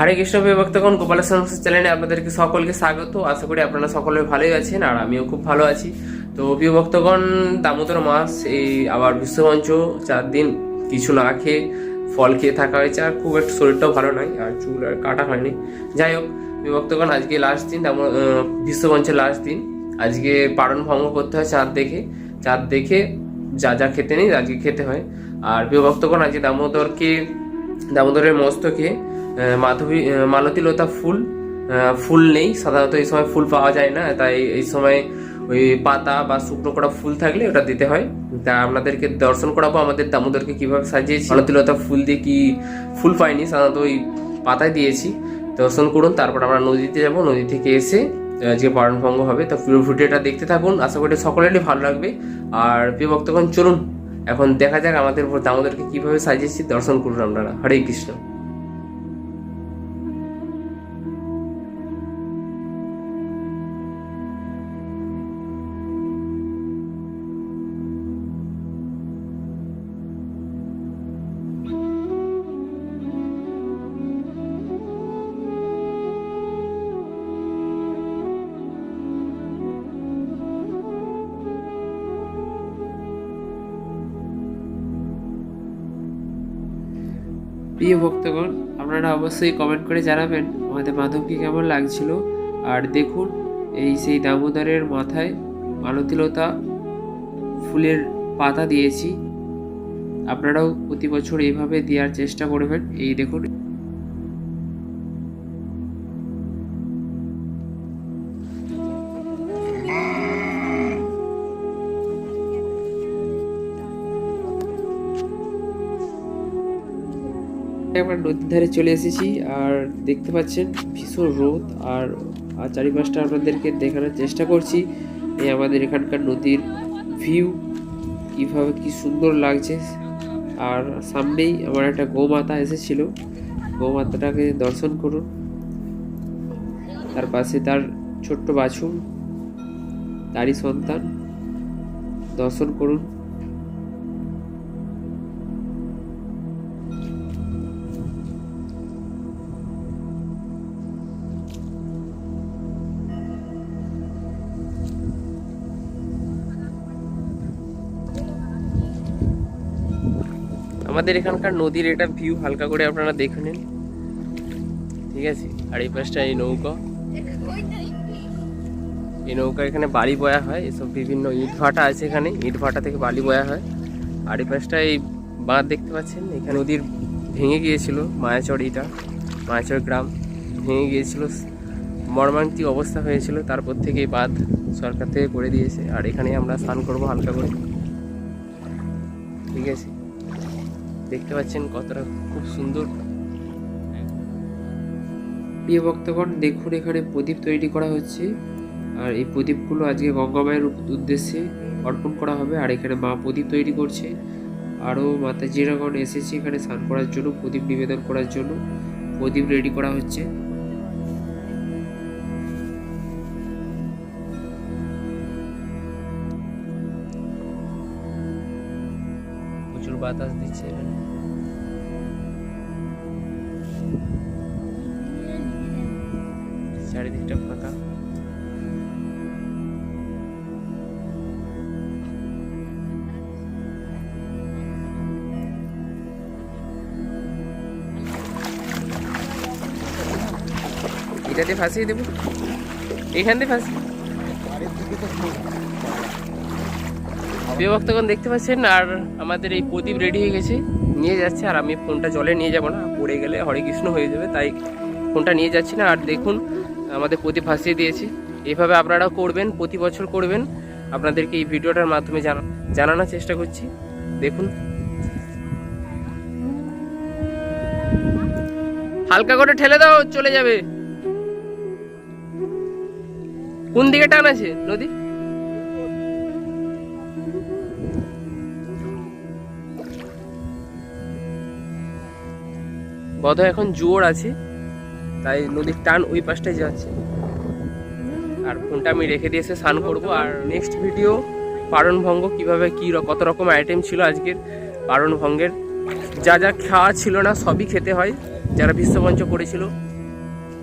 হরে কৃষ্ণ বিভক্তগণ গোপাল সংস্থা চ্যানেলে আপনাদেরকে সকলকে স্বাগত। আশা করি আপনারা সকলে ভালোই আছেন আর আমিও খুব ভালো আছি। তো প্রিয় ভক্তগণ, দামোদর মাস, এই আবার বিশ্বমঞ্চ, চার দিন কিছু না খেয়ে ফল খেয়ে থাকা হয়েছে। আর খুব একটু শরীরটাও ভালো নয় আর চুল আর কাটা হয়নি। যাই হোক বিভক্তগণ আজকে লাস্ট দিন, দামো- বিশ্বমঞ্চের লাস্ট দিন। আজকে পারণ ভঙ্গ করতে হয় চাঁদ দেখে। চাঁদ দেখে যা যা খেতে নেই, আজকে খেতে হয়। আর প্রিয় ভক্তগণ, আজকে দামোদরকে, দামোদরের মস্তকে মাধবী মালতীলতা ফুল ফুল নেই। সাধারণত এই সময় ফুল পাওয়া যায় না, তাই এই সময় ওই পাতা বা শুকনো করা ফুল থাকলে ওটা দিতে হয়। তা আপনাদেরকে দর্শন করাবো, আমাদের দামোদরকে কীভাবে সাজিয়েছি। মালতীলতা ফুল দিয়ে কি ফুল পাইনি, সাধারণত ওই পাতায় দিয়েছি। দর্শন করুন, তারপর আমরা নদীতে যাব। নদী থেকে এসে আজকে পালন ভঙ্গ হবে। তো পুরো ভিডিওটা দেখতে থাকুন। আশা করি সকলেরই ভালো লাগবে। আর প্রিয় ভক্তগণ, চলুন, এখন দেখা যাক আমাদের দামোদরকে কীভাবে সাজিয়েছি। দর্শন করুন আপনারা। হরে কৃষ্ণ। প্রিয় ভক্তগণ, আপনারা অবশ্যই কমেন্ট করে জানাবেন আমাদের মাধবকে কেমন লাগছিল। আর দেখুন, এই সেই দামোদরের মাথায় মালতিলতা ফুলের পাতা দিয়েছি। আপনারাও প্রতি বছর এইভাবে দেওয়ার চেষ্টা করবেন। এই দেখুন একবার নদীর ধারে চলে এসেছি আর দেখতে পাচ্ছেন ভীষণ রোদ আর আর চারিপাশটা আপনাদেরকে দেখানোর চেষ্টা করছি এই আমাদের এখানকার নদীর ভিউ কীভাবে কি সুন্দর লাগছে। আর সামনেই আমার একটা গোমাতা এসেছিল, গোমাতাটাকে দর্শন করুন। তার পাশে তার ছোট্ট বাছুর, তারই সন্তান, দর্শন করুন। আমাদের এখানকার নদীর এটা ভিউ হালকা করে আপনারা দেখে নিন। ঠিক আছে? আর এই পাশটা এই নৌকা। এই নৌকা এখানে বালি বয়া হয়, এসব বিভিন্ন ইট ভাটা আছে এখানে, ইট ভাটা থেকে বালি বয়া হয়। আর এই পাশটা এই বাঁধ দেখতে পাচ্ছেন? এখানে নদীর ভেঙে গিয়েছিল মায়াচড় এটা মায়াচড় গ্রাম ভেঙে গিয়েছিল। মর্মান্তি অবস্থা হয়েছিল, তারপর থেকে এই বাঁধ সরকার থেকে করে দিয়েছে। আর এখানে আমরা স্নান করব হালকা করে। ঠিক আছে? দেখতে পাচ্ছেন কতটা খুব সুন্দর। প্রিয় ভক্তগণ, দেখুন এখানে প্রদীপ তৈরি করা হচ্ছে। আর এই প্রদীপগুলো আজকে গঙ্গা মায়ের উদ্দেশ্যে অর্পণ করা হবে। আর এখানে মা প্রদীপ তৈরি করছে। আরও মাতাজিরাগণ এসেছে এখানে স্নান করার জন্য, প্রদীপ নিবেদন করার জন্য। প্রদীপ রেডি করা হচ্ছে। বাতাস দিচ্ছে। চারিদিকটা ফাঁকা। এটাতে ফাঁসিয়ে দেবো। এখান থেকে ফাঁসিয়ে প্রিয় ভক্তগণ, দেখতে পাচ্ছেন, আর আমাদের এই প্রদীপ রেডি হয়ে গেছে। নিয়ে যাচ্ছে, আর আমি ফোনটা জলে নিয়ে যাব না। পড়ে গেলে হরে কৃষ্ণ হয়ে যাবে, তাই ফোনটা নিয়ে যাচ্ছি না। আর দেখুন, আমাদের প্রদীপ ভাসিয়ে দিয়েছি। এইভাবে আপনারাও করবেন, প্রতি বছর করবেন। আপনাদেরকে এই ভিডিওটার মাধ্যমে জানা জানানোর চেষ্টা করছি। দেখুন। হালকা করে ঠেলে দাও, চলে যাবে। কোন দিকে টান আছে, নদী? বোধ এখন জোর আছে, তাই নদীর টান ওই পাশটায় যাচ্ছে। আর ফোনটা আমি রেখে দিয়ে এসে স্নান করব। আর নেক্সট ভিডিও পারণ ভঙ্গ কীভাবে কী কত রকম আইটেম ছিল আজকের পারণ ভঙ্গের যা যা খাওয়া ছিল না, সবই খেতে হয়। যারা বিশ্বমঞ্চ করেছিল,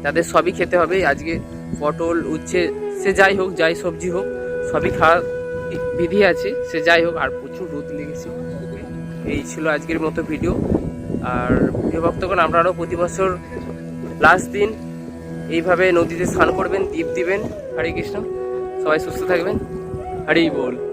তাদের সবই খেতে হবে। আজকে পটল, উচ্ছে, সে যাই হোক, যাই সবজি হোক, সবই খাওয়া বিধি আছে। সে যাই হোক, আর প্রচুর রোদ লেগেছে। এই ছিল আজকের মতো ভিডিও আর প্রিয় ভক্তগণ আপনারাও প্রতি বছর লাস্ট দিন এইভাবে নদীতে স্নান করবেন দ্বীপ দিবেন। হরে কৃষ্ণ। সবাই সুস্থ থাকবেন। হরেই বল।